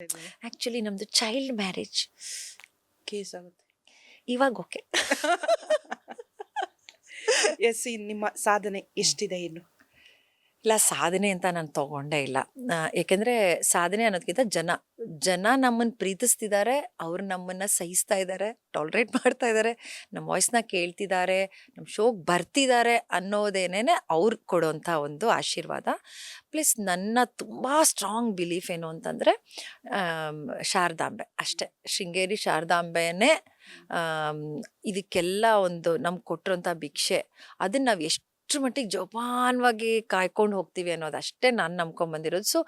Actually ನಮ್ದು child marriage case ಆಗುತ್ತೆ. ಇವಾಗ ಓಕೆ ಎಸ್ ನಿಮ್ಮ ಸಾಧನೆ ಎಷ್ಟಿದೆ ಇನ್ನು? ಇಲ್ಲ, ಸಾಧನೆ ಅಂತ ನಾನು ತಗೊಂಡೇ ಇಲ್ಲ. ಏಕೆಂದರೆ ಸಾಧನೆ ಅನ್ನೋದಕ್ಕಿಂತ ಜನ ಜನ ನಮ್ಮನ್ನು ಪ್ರೀತಿಸ್ತಿದ್ದಾರೆ ಅವ್ರು ನಮ್ಮನ್ನ ಸಹಿಸ್ತಾ ಇದ್ದಾರೆ ಟಾಲ್ರೇಟ್ ಮಾಡ್ತಾ ಇದ್ದಾರೆ ನಮ್ಮ ವಾಯ್ಸ್ನ ಕೇಳ್ತಿದ್ದಾರೆ ನಮ್ಮ ಶೋಗೆ ಬರ್ತಿದ್ದಾರೆ ಅನ್ನೋದೇನೇ ಅವ್ರು ಕೊಡೋಂಥ ಒಂದು ಆಶೀರ್ವಾದ. ಪ್ಲಸ್ ನನ್ನ ತುಂಬ ಸ್ಟ್ರಾಂಗ್ ಬಿಲೀಫ್ ಏನು ಅಂತಂದರೆ ಶಾರದಾಂಬೆ ಅಷ್ಟೇ. ಶೃಂಗೇರಿ ಶಾರದಾಂಬೆನೇ ಇದಕ್ಕೆಲ್ಲ ಒಂದು ನಮ್ಗೆ ಕೊಟ್ಟಿರೋಂಥ ಭಿಕ್ಷೆ. ಅದನ್ನ ನಾವು ಎಷ್ಟು ಮಟ್ಟಿಗೆ ಜೋಪಾನವಾಗಿ ಕಾಯ್ಕೊಂಡು ಹೋಗ್ತೀವಿ ಅನ್ನೋದು ಅಷ್ಟೇ ನಾನು ನಂಬ್ಕೊಂಬಂದಿರೋದು. ಸೊ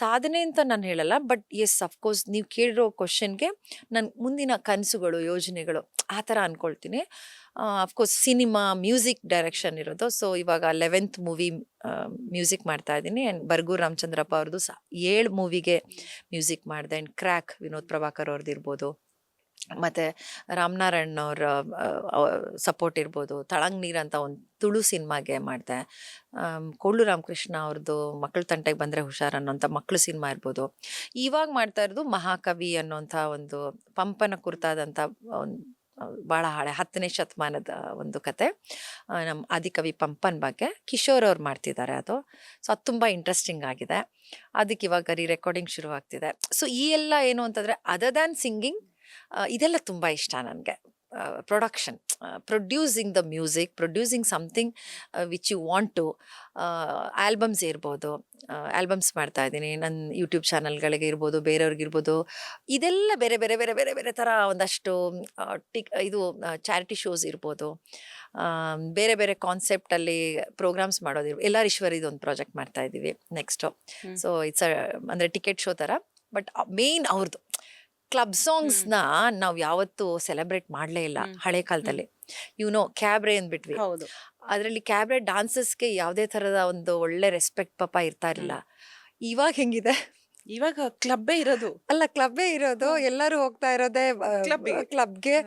ಸಾಧನೆ ಅಂತ ನಾನು ಹೇಳಲ್ಲ ಬಟ್ ಎಸ್ ಅಫ್ಕೋರ್ಸ್ ನೀವು ಕೇಳಿರೋ ಕ್ವಶನ್ಗೆ ನನ್ನ ಮುಂದಿನ ಕನಸುಗಳು, ಯೋಜನೆಗಳು ಆ ಥರ ಅಂದ್ಕೊಳ್ತೀನಿ of course cinema music direction ಇರೋದು. ಸೊ ಇವಾಗ ಲೆವೆಂತ್ ಮೂವಿ ಮ್ಯೂಸಿಕ್ ಮಾಡ್ತಾ ಇದ್ದೀನಿ. ಆ್ಯಂಡ್ ಬರ್ಗೂರ್ ರಾಮಚಂದ್ರಪ್ಪ ಅವ್ರದ್ದು ಸ, ಏಳು ಮೂವಿಗೆ ಮ್ಯೂಸಿಕ್ ಮಾಡಿದೆ. ಆ್ಯಂಡ್ ಕ್ರ್ಯಾಕ್ ವಿನೋದ್ ಪ್ರಭಾಕರ್ ಅವ್ರದ್ದು ಇರ್ಬೋದು ಮತ್ತು ರಾಮನಾರಾಯಣ್ ಅವ್ರ ಸಪೋರ್ಟ್ ಇರ್ಬೋದು, ತಳಂಗ್ ನೀರು ಅಂತ ಒಂದು ತುಳು ಸಿನಿಮಾಗೆ ಮಾಡಿದೆ. ಕೊಳ್ಳು ರಾಮಕೃಷ್ಣ ಅವ್ರದ್ದು ಮಕ್ಕಳ ತಂಟೆಗೆ ಬಂದರೆ ಹುಷಾರ್ ಅನ್ನೋಂಥ ಮಕ್ಕಳು ಸಿನಿಮಾ ಇರ್ಬೋದು. ಇವಾಗ ಮಾಡ್ತಾ ಇರೋದು ಮಹಾಕವಿ ಅನ್ನೋಂಥ ಒಂದು ಪಂಪನ ಕುರ್ತಾದಂಥ ಒಂದು ಭಾಳ ಹಳೆ, ಹತ್ತನೇ ಶತಮಾನದ ಒಂದು ಕತೆ. ನಮ್ಮ ಆದಿಕವಿ ಪಂಪನ್ ಬಗ್ಗೆ. ಕಿಶೋರ್ ಅವ್ರು ಮಾಡ್ತಿದ್ದಾರೆ ಅದು. ಸೊ, ಅದು ತುಂಬ ಇಂಟ್ರೆಸ್ಟಿಂಗ್ ಆಗಿದೆ. ಅದಕ್ಕೆ ಇವಾಗ ರೀ ರೆಕಾರ್ಡಿಂಗ್ ಶುರು ಆಗ್ತಿದೆ ಸೊ, ಈ ಎಲ್ಲ ಏನು ಅಂತಂದರೆ ಅದರ್ ದ್ಯಾನ್ ಸಿಂಗಿಂಗ್ ಇದೆಲ್ಲ ತುಂಬ ಇಷ್ಟ ನನಗೆ. Production producing the music producing something which you want to albums ಇರ್ಬೋದು. ಆಲ್ಬಮ್ಸ್ ಮಾಡ್ತಾ ಇದ್ದೀನಿ. ನನ್ನ ಯೂಟ್ಯೂಬ್ ಚಾನಲ್ಗಳಿಗೆ ಇರ್ಬೋದು ಬೇರೆಯವ್ರಿಗಿರ್ಬೋದು ಇದೆಲ್ಲ ಬೇರೆ ಬೇರೆ ಬೇರೆ ಬೇರೆ ಬೇರೆ ಥರ ಒಂದಷ್ಟು ಟಿಕ್ ಇದು ಚಾರಿಟಿ ಶೋಸ್ ಇರ್ಬೋದು. ಬೇರೆ ಬೇರೆ ಕಾನ್ಸೆಪ್ಟಲ್ಲಿ ಪ್ರೋಗ್ರಾಮ್ಸ್ ಮಾಡೋದಿರ್ಬೋದು ಎಲ್ಲಾರೀಶ್ವರಿದು ಒಂದು ಪ್ರಾಜೆಕ್ಟ್ ಮಾಡ್ತಾ ಇದ್ದೀವಿ ನೆಕ್ಸ್ಟು. ಸೊ ಇಟ್ಸ್ ಅಂದರೆ ಟಿಕೆಟ್ ಶೋ ಥರ ಬಟ್ ಮೇನ್ ಅವ್ರದ್ದು ಕ್ಲಬ್ ಸಾಂಗ್ಸ್ನ ನಾವು ಯಾವತ್ತೂ ಸೆಲೆಬ್ರೇಟ್ ಮಾಡ್ಲೇ ಇಲ್ಲ ಹಳೆ ಕಾಲದಲ್ಲಿ. ನೋ ಕ್ಯಾಬ್ರೆ ಅಂದ್ಬಿಟ್ವಿ. ಅದ್ರಲ್ಲಿ ಕ್ಯಾಬ್ರೆ ಡಾನ್ಸಸ್ಗೆ ಯಾವುದೇ ಥರದ ಒಂದು ಒಳ್ಳೆ ರೆಸ್ಪೆಕ್ಟ್ ಪಾಪ ಇರ್ತಾ ಇರಲಿಲ್ಲ. ಇವಾಗ ಹೆಂಗಿದೆ? ಇವಾಗ ಕ್ಲಬ್ಬೇ ಇರೋದು. ಅಲ್ಲ ಕ್ಲಬ್ಬೇ ಇರೋದು. ಎಲ್ಲರೂ ಹೋಗ್ತಾ ಇರೋದೇ ಕ್ಲಬ್ ಕ್ಲಬ್ಗೆ.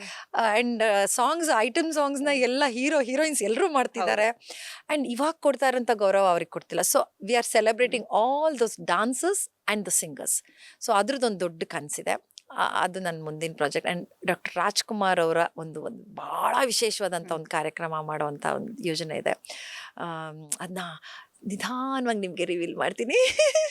ಅಂಡ್ ಸಾಂಗ್ಸ್ ಐಟಮ್ ಸಾಂಗ್ಸ್ನ ಎಲ್ಲ ಹೀರೋ ಹೀರೋಯಿನ್ಸ್ ಎಲ್ಲರೂ ಮಾಡ್ತಿದ್ದಾರೆ. ಅಂಡ್ ಇವಾಗ ಕೊಡ್ತಾ ಇರೋಂಥ ಗೌರವ ಅವ್ರಿಗೆ ಕೊಡ್ತಿಲ್ಲ. So we are celebrating all those dances and the singers so ಅದ್ರದ್ದೊಂದು ದೊಡ್ಡ ಕನಸಿದೆ. ಅದು ನನ್ನ ಮುಂದಿನ ಪ್ರಾಜೆಕ್ಟ್. ಆ್ಯಂಡ್ ಡಾಕ್ಟರ್ ರಾಜ್ಕುಮಾರ್ ಅವರ ಒಂದು ಒಂದು ಭಾಳ ವಿಶೇಷವಾದಂಥ ಒಂದು ಕಾರ್ಯಕ್ರಮ ಮಾಡುವಂಥ ಒಂದು ಯೋಜನೆ ಇದೆ. ಅದನ್ನ ನಿಧಾನವಾಗಿ ನಿಮಗೆ ರಿವೀಲ್ ಮಾಡ್ತೀನಿ.